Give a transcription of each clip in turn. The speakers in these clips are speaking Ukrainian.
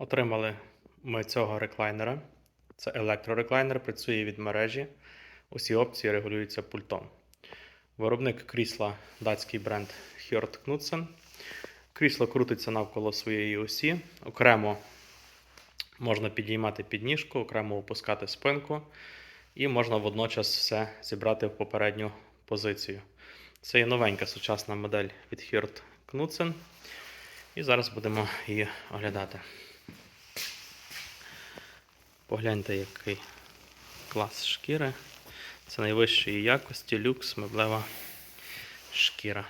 Отримали ми цього реклайнера. Це електрореклайнер, працює від мережі. Усі опції регулюються пультом. Виробник крісла датський бренд Hjort Knudsen. Крісло крутиться навколо своєї осі. Окремо можна підіймати підніжку, окремо опускати спинку, і можна водночас все зібрати в попередню позицію. Це є новенька сучасна модель від Hjort Knudsen. І зараз будемо її оглядати. Погляньте, який клас шкіри. Це найвищої якості люкс меблева шкіра.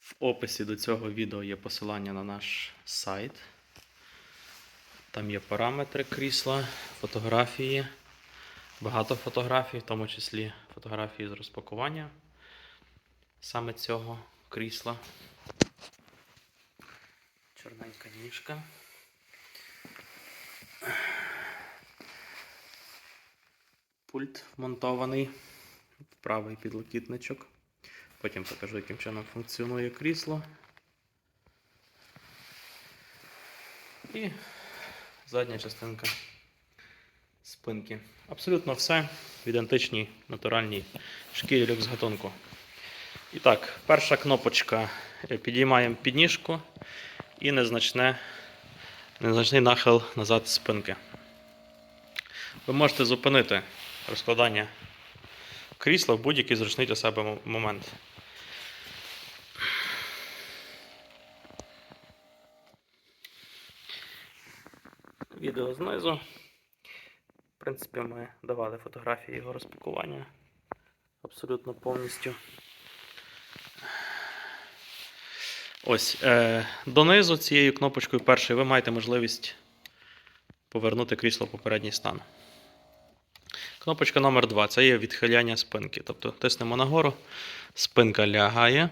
В описі до цього відео є посилання на наш сайт. Там є параметри крісла, фотографії, багато фотографій, в тому числі фотографії з розпакування саме цього крісла. Чорненька ніжка. Пульт вмонтований, правий підлокітничок. Потім покажу, яким чином функціонує крісло. І задня частинка спинки. Абсолютно все в ідентичній натуральній шкірі люкс гатунку. І так, перша кнопочка. Е, Підіймаємо підніжку і незначне, незначний нахил назад спинки. Ви можете зупинити розкладання крісла в будь-який зручний для себе момент. Відео знизу. В принципі, ми давали фотографії його розпакування абсолютно повністю. Ось, е, донизу цією кнопочкою першою ви маєте можливість повернути крісло в попередній стан. Кнопочка номер 2 це є відхиляння спинки. Тобто тиснемо нагору, спинка лягає.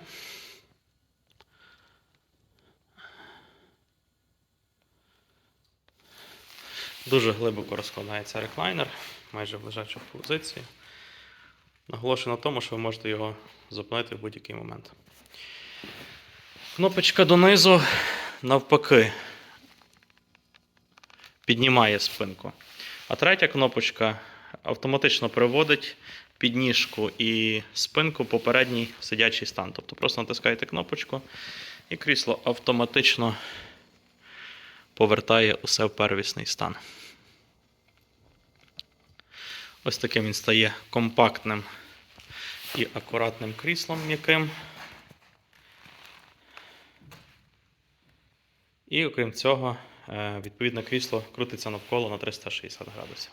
Дуже глибоко розкладається реклайнер, майже в лежачу позиції. Наголошую на тому, що ви можете його зупинити в будь-який момент. Кнопочка донизу навпаки піднімає спинку. А третя кнопочка автоматично приводить підніжку і спинку попередній сидячий стан. Тобто просто натискаєте кнопочку, і крісло автоматично повертає усе в первісний стан. Ось таким він стає компактним і акуратним кріслом м'яким. І окрім цього, е, відповідно крісло крутиться навколо на 360 градусів.